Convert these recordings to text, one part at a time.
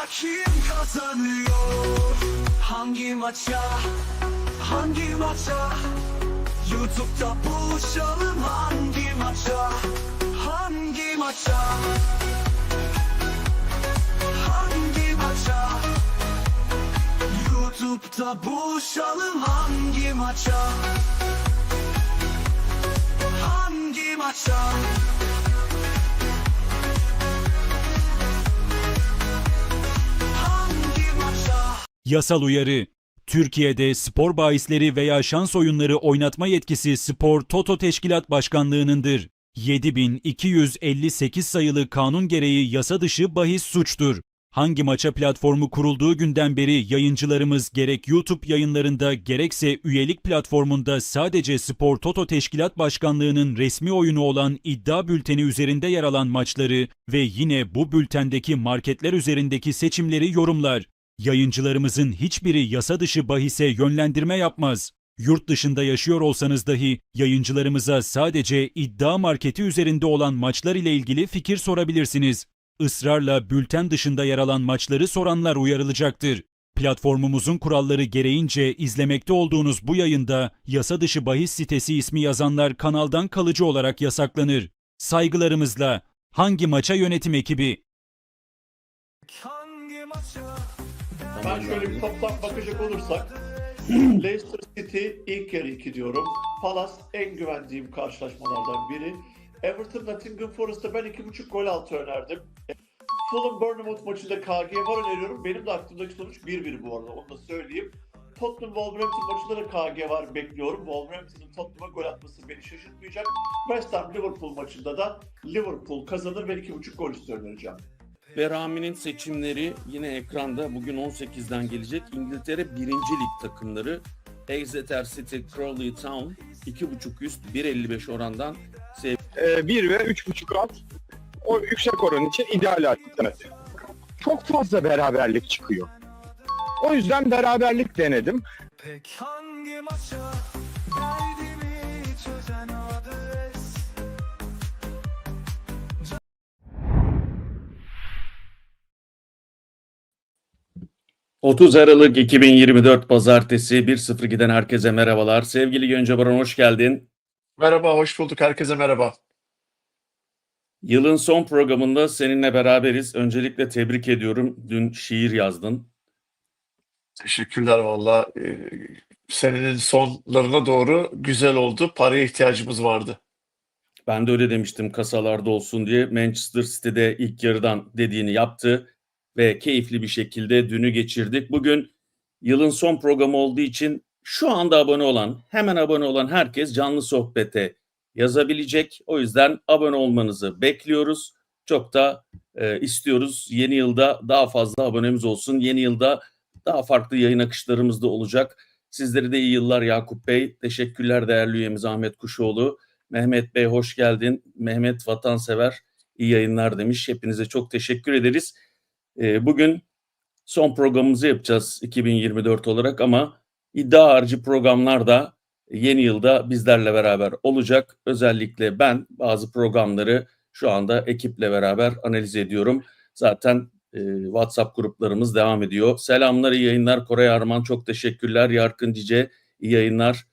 maçta kim kazanıyor? Hangi maça? Hangi maça? YouTube'da buluşalım hangi maça? Hangi maça? Hangi maça? YouTube'da buluşalım hangi maça? Hangi maça? Yasal uyarı. Türkiye'de spor bahisleri veya şans oyunları oynatma yetkisi Spor Toto Teşkilat Başkanlığı'nındır. 7258 sayılı kanun gereği yasa dışı bahis suçtur. Hangi maça platformu kurulduğu günden beri yayıncılarımız gerek YouTube yayınlarında gerekse üyelik platformunda sadece Spor Toto Teşkilat Başkanlığı'nın resmi oyunu olan iddia bülteni üzerinde yer alan maçları ve yine bu bültendeki marketler üzerindeki seçimleri yorumlar. Yayıncılarımızın hiçbiri yasa dışı bahise yönlendirme yapmaz. Yurt dışında yaşıyor olsanız dahi yayıncılarımıza sadece iddia marketi üzerinde olan maçlar ile ilgili fikir sorabilirsiniz. Israrla bülten dışında yer alan maçları soranlar uyarılacaktır. Platformumuzun kuralları gereğince izlemekte olduğunuz bu yayında yasa dışı bahis sitesi ismi yazanlar kanaldan kalıcı olarak yasaklanır. Saygılarımızla hangi maça yönetim ekibi Hangi maça? Ben şöyle bir toplam bakacak olursak Leicester City ilk yarı 2 diyorum. Palace en güvendiğim karşılaşmalardan biri. Everton Nottingham Forest'ta ben 2.5 gol altı önerdim. Fulham Bournemouth maçında KG var öneriyorum. Benim de aklımdaki sonuç 1-1 bu arada onu da söyleyeyim. Tottenham Wolverhampton maçında da KG var bekliyorum. Wolverhampton'ın Tottenham'a gol atması beni şaşırtmayacak. West Ham Liverpool maçında da Liverpool kazanır ve 2.5 gol üstü önereceğim. Ve Rami'nin seçimleri yine ekranda bugün 18'den gelecek. İngiltere 1. Lig takımları Exeter City, Crawley Town 2.5 üst 1.55 orandan e, 1 ve 3.5 alt o yüksek oran için ideal alternatif. Çok fazla beraberlik çıkıyor. O yüzden beraberlik denedim. Pek hangi maça? 30 Aralık 2024 Pazartesi 1-0 giden herkese merhabalar. Sevgili Gönce Baran hoş geldin. Merhaba, hoş bulduk. Herkese merhaba. Yılın son programında seninle beraberiz. Öncelikle tebrik ediyorum. Dün şiir yazdın. Teşekkürler valla. Ee, senenin sonlarına doğru güzel oldu. Paraya ihtiyacımız vardı. Ben de öyle demiştim kasalarda olsun diye. Manchester City'de ilk yarıdan dediğini yaptı ve keyifli bir şekilde dünü geçirdik. Bugün yılın son programı olduğu için şu anda abone olan, hemen abone olan herkes canlı sohbete yazabilecek. O yüzden abone olmanızı bekliyoruz. Çok da e, istiyoruz. Yeni yılda daha fazla abonemiz olsun. Yeni yılda daha farklı yayın akışlarımız da olacak. Sizlere de iyi yıllar Yakup Bey. Teşekkürler değerli üyemiz Ahmet Kuşoğlu. Mehmet Bey hoş geldin. Mehmet vatansever iyi yayınlar demiş. Hepinize çok teşekkür ederiz. Ee, bugün son programımızı yapacağız 2024 olarak ama iddia harcı programlar da yeni yılda bizlerle beraber olacak. Özellikle ben bazı programları şu anda ekiple beraber analiz ediyorum. Zaten e, WhatsApp gruplarımız devam ediyor. Selamlar, iyi yayınlar. Koray Arman çok teşekkürler. Yarkın Cice iyi yayınlar.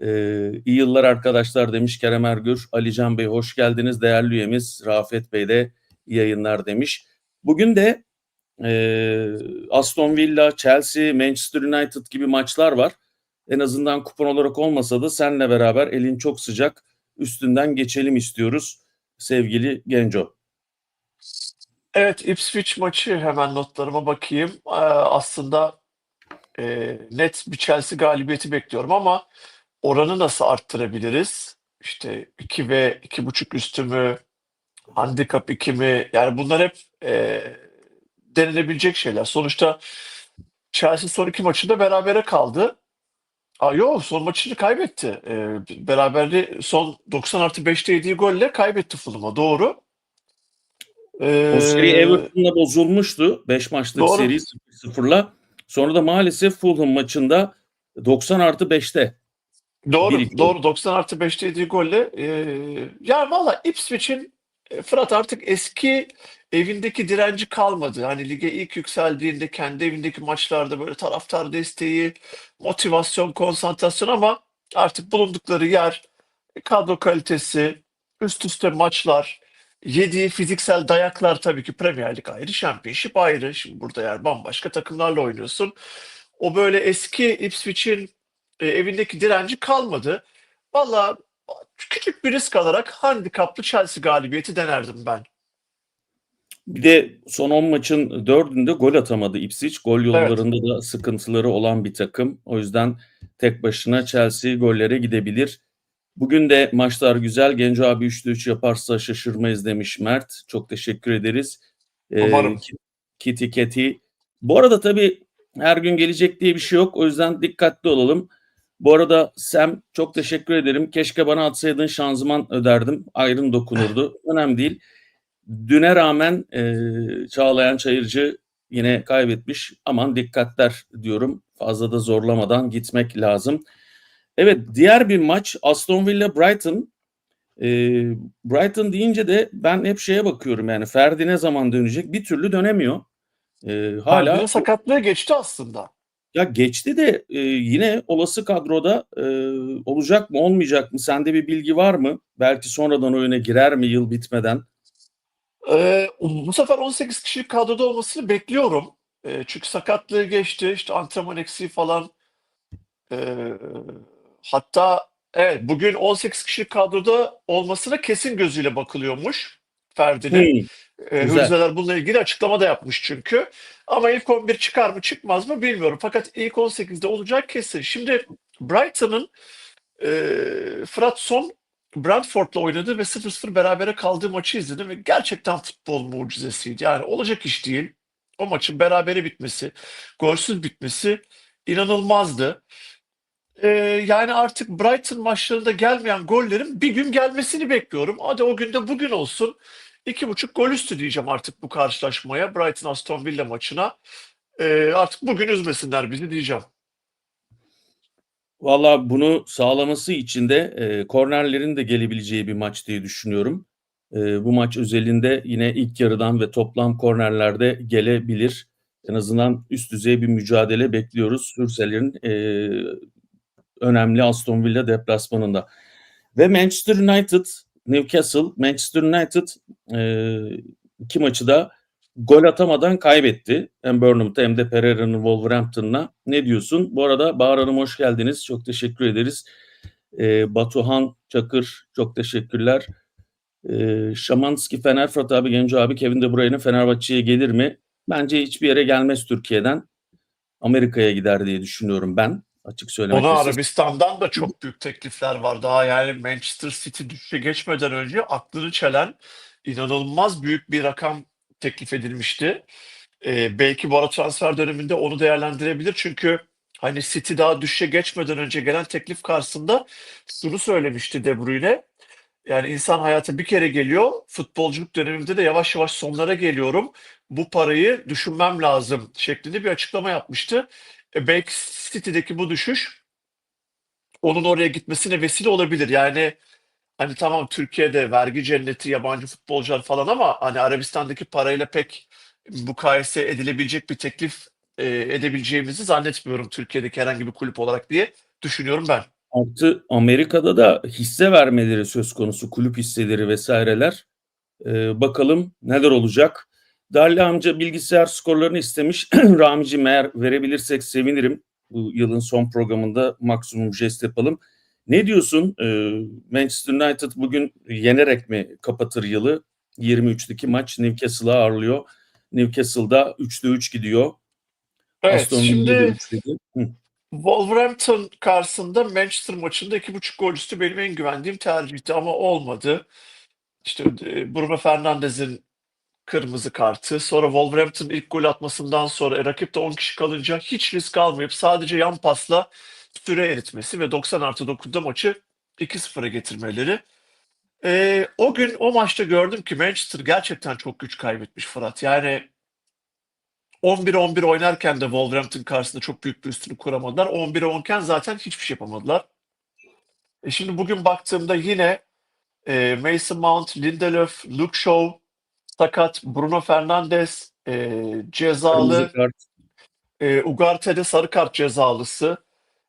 Ee, iyi yıllar arkadaşlar demiş Kerem Ergür. Alican Bey hoş geldiniz. Değerli üyemiz Rafet Bey de iyi yayınlar demiş. Bugün de e, Aston Villa, Chelsea, Manchester United gibi maçlar var. En azından kupon olarak olmasa da senle beraber elin çok sıcak üstünden geçelim istiyoruz sevgili Genco. Evet, Ipswich maçı hemen notlarıma bakayım. Ee, aslında e, net bir Chelsea galibiyeti bekliyorum ama oranı nasıl arttırabiliriz? İşte 2 ve 2.5 üstü mü, handikap 2 mi? Yani bunlar hep e, denenebilecek şeyler. Sonuçta Chelsea son iki maçında berabere kaldı. Aa, yok son maçını kaybetti. Ee, beraberliği son 90 artı 5'te yediği golle kaybetti Fulham'a. Doğru. Ee, O seri Everton'la bozulmuştu. 5 maçlık Doğru. seri 0-0'la. Sonra da maalesef Fulham maçında 90 artı 5'te Doğru, doğru. 90 artı 5'te yediği golle. E, ya valla Ipswich'in Fırat artık eski evindeki direnci kalmadı. Hani lige ilk yükseldiğinde kendi evindeki maçlarda böyle taraftar desteği, motivasyon, konsantrasyon ama artık bulundukları yer, kadro kalitesi, üst üste maçlar, yediği fiziksel dayaklar tabii ki Premier Lig ayrı, Championship ayrı. Şimdi burada yer bambaşka takımlarla oynuyorsun. O böyle eski Ipswich'in e, evindeki direnci kalmadı. Valla küçük bir risk alarak handikaplı Chelsea galibiyeti denerdim ben. Bir de son 10 maçın 4'ünde gol atamadı Ipswich. Gol yollarında da sıkıntıları olan bir takım. O yüzden tek başına Chelsea gollere gidebilir. Bugün de maçlar güzel. Genco abi 3'te 3 yaparsa şaşırmayız demiş Mert. Çok teşekkür ederiz. Ee, Umarım. Kitty Kitty. Bu arada tabii her gün gelecek diye bir şey yok. O yüzden dikkatli olalım. Bu arada Sam çok teşekkür ederim. Keşke bana atsaydın şanzıman öderdim. Ayrın dokunurdu. Önemli değil. Düne rağmen e, Çağlayan Çayırcı yine kaybetmiş. Aman dikkatler diyorum. Fazla da zorlamadan gitmek lazım. Evet diğer bir maç Aston Villa Brighton. E, Brighton deyince de ben hep şeye bakıyorum yani Ferdi ne zaman dönecek? Bir türlü dönemiyor. E, hala Hala sakatlığı geçti aslında. Ya geçti de e, yine olası kadroda e, olacak mı olmayacak mı? Sende bir bilgi var mı? Belki sonradan oyuna girer mi yıl bitmeden? Ee, bu sefer 18 kişilik kadroda olmasını bekliyorum. Ee, çünkü sakatlığı geçti. işte antrenman eksiği falan. Ee, hatta evet bugün 18 kişilik kadroda olmasına kesin gözüyle bakılıyormuş Ferdi'nin. Hmm, güzel. Hürzeler bununla ilgili açıklama da yapmış çünkü. Ama ilk 11 çıkar mı çıkmaz mı bilmiyorum. Fakat ilk 18'de olacak kesin. Şimdi Brighton'ın e, Fırat son Brentford'la oynadığı ve 0-0 berabere kaldığı maçı izledim ve gerçekten futbol mucizesiydi. Yani olacak iş değil. O maçın berabere bitmesi, golsüz bitmesi inanılmazdı. Ee, yani artık Brighton maçlarında gelmeyen gollerin bir gün gelmesini bekliyorum. Hadi o gün de bugün olsun. İki buçuk gol üstü diyeceğim artık bu karşılaşmaya. Brighton Aston Villa maçına. Ee, artık bugün üzmesinler bizi diyeceğim. Valla bunu sağlaması için de e, kornerlerin de gelebileceği bir maç diye düşünüyorum. E, bu maç özelinde yine ilk yarıdan ve toplam kornerlerde gelebilir. En azından üst düzey bir mücadele bekliyoruz Hürseler'in e, önemli Aston Villa deplasmanında. Ve Manchester United, Newcastle, Manchester United e, iki maçı da gol atamadan kaybetti. Hem Burnham'da hem de Pereira'nın Wolverhampton'la. Ne diyorsun? Bu arada Bahar Hanım hoş geldiniz. Çok teşekkür ederiz. Ee, Batuhan Çakır çok teşekkürler. Ee, Şamanski Fener Fırat abi Genco abi Kevin De Bruyne Fenerbahçe'ye gelir mi? Bence hiçbir yere gelmez Türkiye'den. Amerika'ya gider diye düşünüyorum ben. Açık söylemek Ona. Arabistan'dan da çok büyük teklifler var. Daha yani Manchester City düşüşe geçmeden önce aklını çelen inanılmaz büyük bir rakam teklif edilmişti. Ee, belki bu ara transfer döneminde onu değerlendirebilir. Çünkü hani City daha düşüşe geçmeden önce gelen teklif karşısında şunu söylemişti De Bruyne. Yani insan hayata bir kere geliyor. Futbolculuk dönemimde de yavaş yavaş sonlara geliyorum. Bu parayı düşünmem lazım şeklinde bir açıklama yapmıştı. E, belki City'deki bu düşüş onun oraya gitmesine vesile olabilir. Yani hani tamam Türkiye'de vergi cenneti, yabancı futbolcular falan ama hani Arabistan'daki parayla pek mukayese edilebilecek bir teklif e, edebileceğimizi zannetmiyorum Türkiye'deki herhangi bir kulüp olarak diye düşünüyorum ben. Artı Amerika'da da hisse vermeleri söz konusu kulüp hisseleri vesaireler. Ee, bakalım neler olacak. Darli amca bilgisayar skorlarını istemiş. Ramicim eğer verebilirsek sevinirim. Bu yılın son programında maksimum jest yapalım. Ne diyorsun? Ee, Manchester United bugün yenerek mi kapatır yılı? 23'teki maç Newcastle'a ağırlıyor. Newcastle'da 3'te 3 gidiyor. Evet, Aston şimdi 3'te bir. Hı. Wolverhampton karşısında Manchester maçında iki buçuk gol üstü benim en güvendiğim tercihti ama olmadı. İşte e, Bruno Fernandes'in kırmızı kartı. Sonra Wolverhampton ilk gol atmasından sonra e, rakip de 10 kişi kalınca hiç risk almayıp sadece yan pasla süre eritmesi ve 90 artı 9'da maçı 2-0'a getirmeleri. E, o gün o maçta gördüm ki Manchester gerçekten çok güç kaybetmiş Fırat. Yani 11-11 oynarken de Wolverhampton karşısında çok büyük bir üstünlük kuramadılar. 11'e 10 iken zaten hiçbir şey yapamadılar. E şimdi bugün baktığımda yine e, Mason Mount, Lindelöf, Luke Shaw, sakat, Bruno Fernandes, e, cezalı, Kırmızı kart. e, Ugarte'de sarı kart cezalısı.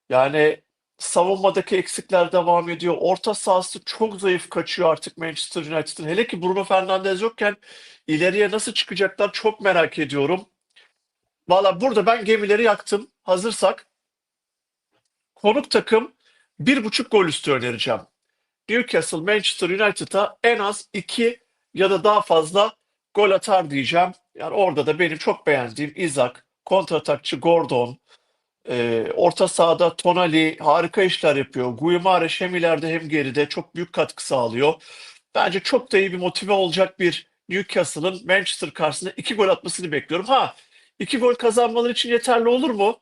Yani savunmadaki eksikler devam ediyor. Orta sahası çok zayıf kaçıyor artık Manchester United'ın. Hele ki Bruno Fernandes yokken ileriye nasıl çıkacaklar çok merak ediyorum. Valla burada ben gemileri yaktım. Hazırsak konuk takım bir buçuk gol üstü önereceğim. Newcastle Manchester United'a en az iki ya da daha fazla gol atar diyeceğim. Yani orada da benim çok beğendiğim Isaac, kontratakçı Gordon, e, orta sahada Tonali harika işler yapıyor. Guimaraes hem ileride hem geride çok büyük katkı sağlıyor. Bence çok da iyi bir motive olacak bir Newcastle'ın Manchester karşısında iki gol atmasını bekliyorum. Ha iki gol kazanmaları için yeterli olur mu?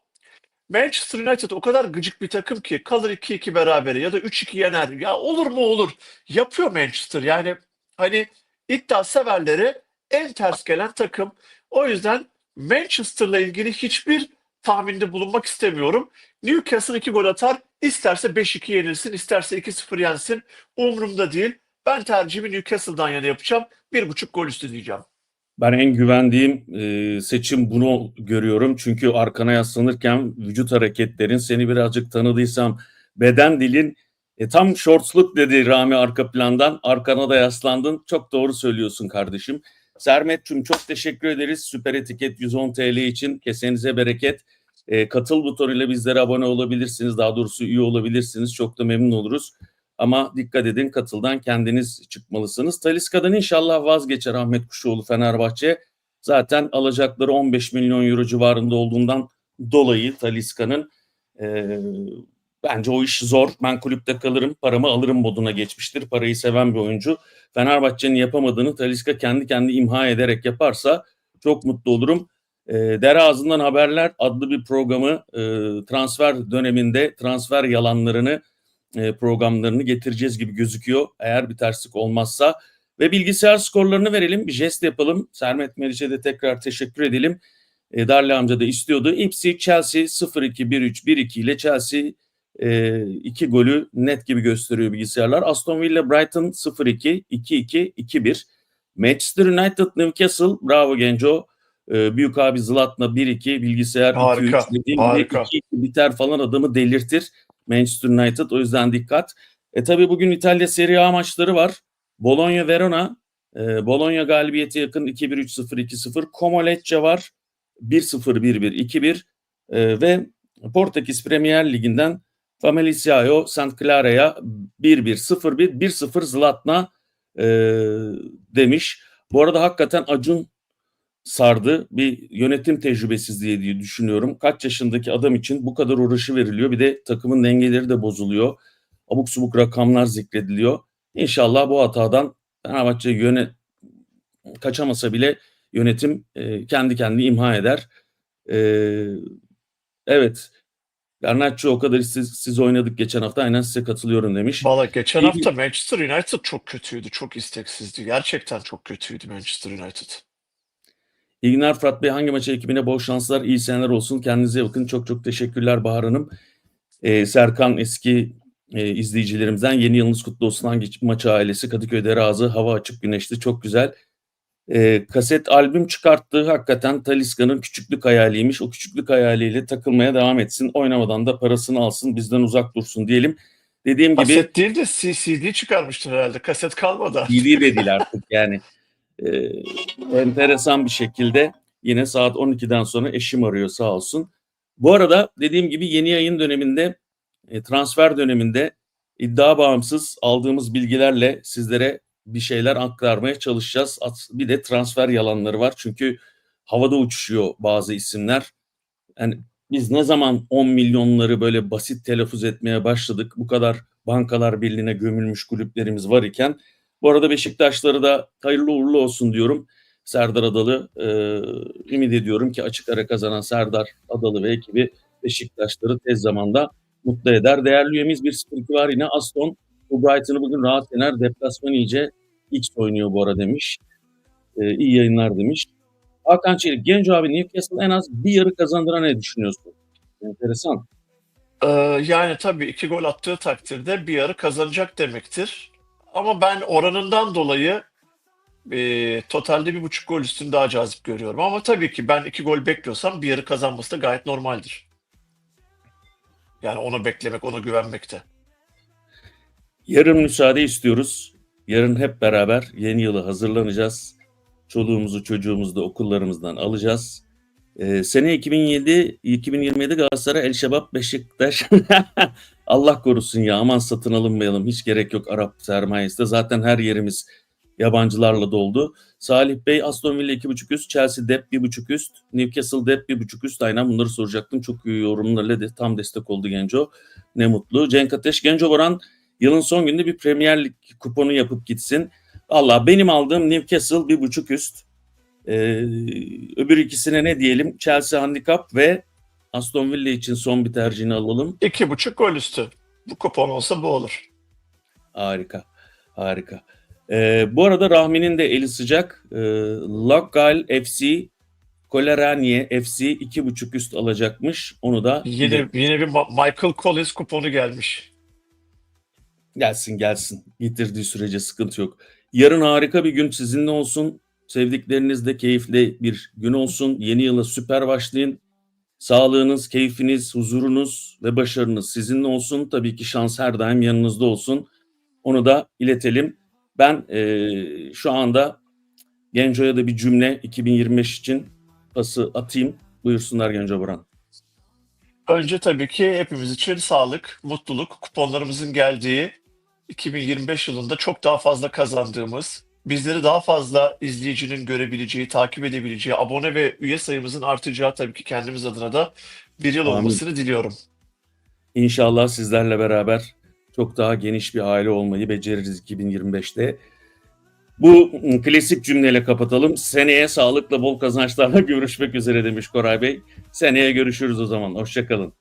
Manchester United o kadar gıcık bir takım ki kalır 2-2 berabere ya da 3-2 yener. Ya olur mu olur. Yapıyor Manchester. Yani hani iddia severleri en ters gelen takım. O yüzden Manchester'la ilgili hiçbir tahminde bulunmak istemiyorum. Newcastle 2 gol atar. İsterse 5-2 yenilsin, isterse 2-0 yensin. Umurumda değil. Ben tercihimi Newcastle'dan yana yapacağım. 1.5 gol üstü diyeceğim. Ben en güvendiğim e, seçim bunu görüyorum. Çünkü arkana yaslanırken vücut hareketlerin seni birazcık tanıdıysam beden dilin e, tam shortsluk dedi Rami arka plandan. Arkana da yaslandın. Çok doğru söylüyorsun kardeşim. Sermetçum çok teşekkür ederiz. Süper etiket 110 TL için. Kesenize bereket. E, katıl butonuyla bizlere abone olabilirsiniz. Daha doğrusu üye olabilirsiniz. Çok da memnun oluruz. Ama dikkat edin katıldan kendiniz çıkmalısınız. Taliska'dan inşallah vazgeçer Ahmet Kuşoğlu Fenerbahçe. Zaten alacakları 15 milyon euro civarında olduğundan dolayı Taliska'nın e, bence o iş zor. Ben kulüpte kalırım paramı alırım moduna geçmiştir. Parayı seven bir oyuncu. Fenerbahçe'nin yapamadığını Taliska kendi kendi imha ederek yaparsa çok mutlu olurum. E, Dere Ağzından Haberler adlı bir programı e, transfer döneminde transfer yalanlarını e, programlarını getireceğiz gibi gözüküyor. Eğer bir terslik olmazsa ve bilgisayar skorlarını verelim. Bir jest yapalım. Sermet Meriç'e de tekrar teşekkür edelim. E, Darli amca da istiyordu. Ipswich Chelsea 0-2-1-3-1-2 ile Chelsea e, iki golü net gibi gösteriyor bilgisayarlar. Aston Villa Brighton 0-2, 2-2, 2-1. Manchester United Newcastle bravo Genco. E, büyük abi Zlatna 1-2 bilgisayar Harika, 2-3 dediğim gibi harika. 2-2 biter falan adamı delirtir. Manchester United o yüzden dikkat. E tabi bugün İtalya Serie A maçları var. Bologna Verona e, Bologna galibiyeti yakın 2-1 3-0 2-0. Como Lecce var. 1-0 1-1 2-1 E, ve Portekiz Premier Ligi'nden Famalicão St. Clara'ya 1-1 0-1 1-0 Zlatna e, demiş. Bu arada hakikaten Acun sardı. Bir yönetim tecrübesizliği diye düşünüyorum. Kaç yaşındaki adam için bu kadar uğraşı veriliyor. Bir de takımın dengeleri de bozuluyor. Abuk subuk rakamlar zikrediliyor. İnşallah bu hatadan Fenerbahçe yönet kaçamasa bile yönetim e, kendi kendini imha eder. E, evet. Garnacho o kadar siz, siz oynadık geçen hafta aynen size katılıyorum demiş. Valla geçen İyi- hafta Manchester United çok kötüydü. Çok isteksizdi. Gerçekten çok kötüydü Manchester United. İyi günler Fırat Bey. Hangi maça ekibine bol şanslar, iyi seneler olsun. Kendinize bakın. Çok çok teşekkürler Bahar Hanım. Ee, Serkan eski e, izleyicilerimizden yeni yılınız kutlu olsun. Hangi maçı ailesi Kadıköy'de razı. Hava açık güneşli. Çok güzel. Ee, kaset albüm çıkarttı. Hakikaten Taliska'nın küçüklük hayaliymiş. O küçüklük hayaliyle takılmaya devam etsin. Oynamadan da parasını alsın. Bizden uzak dursun diyelim. Dediğim gibi Kaset değil de CD çıkarmıştır herhalde. Kaset kalmadı. TV de değil artık yani. Ee, enteresan bir şekilde yine saat 12'den sonra eşim arıyor sağ olsun. Bu arada dediğim gibi yeni yayın döneminde e, transfer döneminde iddia bağımsız aldığımız bilgilerle sizlere bir şeyler aktarmaya çalışacağız. Bir de transfer yalanları var çünkü havada uçuşuyor bazı isimler. Yani biz ne zaman 10 milyonları böyle basit telaffuz etmeye başladık bu kadar bankalar birliğine gömülmüş kulüplerimiz var iken bu arada Beşiktaşları da hayırlı uğurlu olsun diyorum. Serdar Adalı e, ümit ediyorum ki açık ara kazanan Serdar Adalı ve ekibi Beşiktaşları tez zamanda mutlu eder. Değerli üyemiz 1-0-2 var yine Aston. Bu Brighton'ı bugün rahat yener. Deplasman iyice X oynuyor bu ara demiş. E, iyi yayınlar demiş. Hakan Çelik, Genç abi Newcastle en az bir yarı kazandıra ne düşünüyorsun? Enteresan. Ee, yani tabii iki gol attığı takdirde bir yarı kazanacak demektir. Ama ben oranından dolayı e, totalde bir buçuk gol üstünü daha cazip görüyorum. Ama tabii ki ben iki gol bekliyorsam bir yarı kazanması da gayet normaldir. Yani onu beklemek, ona güvenmek de. Yarın müsaade istiyoruz. Yarın hep beraber yeni yıla hazırlanacağız. Çoluğumuzu çocuğumuzu da okullarımızdan alacağız. Ee, sene 2007 2027 Galatasaray El Şebap Beşiktaş Allah korusun ya aman satın alınmayalım hiç gerek yok Arap sermayesi de zaten her yerimiz yabancılarla doldu. Salih Bey Aston Villa 2.5 üst, Chelsea Dep 1.5 üst, Newcastle Dep 1.5 üst. Aynen bunları soracaktım. Çok iyi yorumlarla de tam destek oldu Genco. Ne mutlu. Cenk Ateş, Genco Boran yılın son gününde bir Premier Lig kuponu yapıp gitsin. Valla benim aldığım Newcastle bir buçuk üst. Ee, öbür ikisine ne diyelim? Chelsea handikap ve Aston Villa için son bir tercihini alalım. İki buçuk gol üstü. Bu kupon olsa bu olur. Harika, harika. Ee, bu arada Rahmi'nin de eli sıcak. Ee, Lokal FC, Koleranye FC iki buçuk üst alacakmış. Onu da Yine, yine bir Michael Collins kuponu gelmiş. Gelsin gelsin. Getirdiği sürece sıkıntı yok. Yarın harika bir gün sizinle olsun. Sevdiklerinizle keyifli bir gün olsun. Yeni yıla süper başlayın. Sağlığınız, keyfiniz, huzurunuz ve başarınız sizinle olsun. Tabii ki şans her daim yanınızda olsun. Onu da iletelim. Ben eee, şu anda Genco'ya da bir cümle 2025 için pası atayım. Buyursunlar Genco Boran. Önce tabii ki hepimiz için sağlık, mutluluk, kuponlarımızın geldiği 2025 yılında çok daha fazla kazandığımız, bizleri daha fazla izleyicinin görebileceği, takip edebileceği, abone ve üye sayımızın artacağı tabii ki kendimiz adına da bir yıl Amin. olmasını diliyorum. İnşallah sizlerle beraber çok daha geniş bir aile olmayı beceririz 2025'te. Bu klasik cümleyle kapatalım. Seneye sağlıkla bol kazançlarla görüşmek üzere demiş Koray Bey. Seneye görüşürüz o zaman. Hoşçakalın.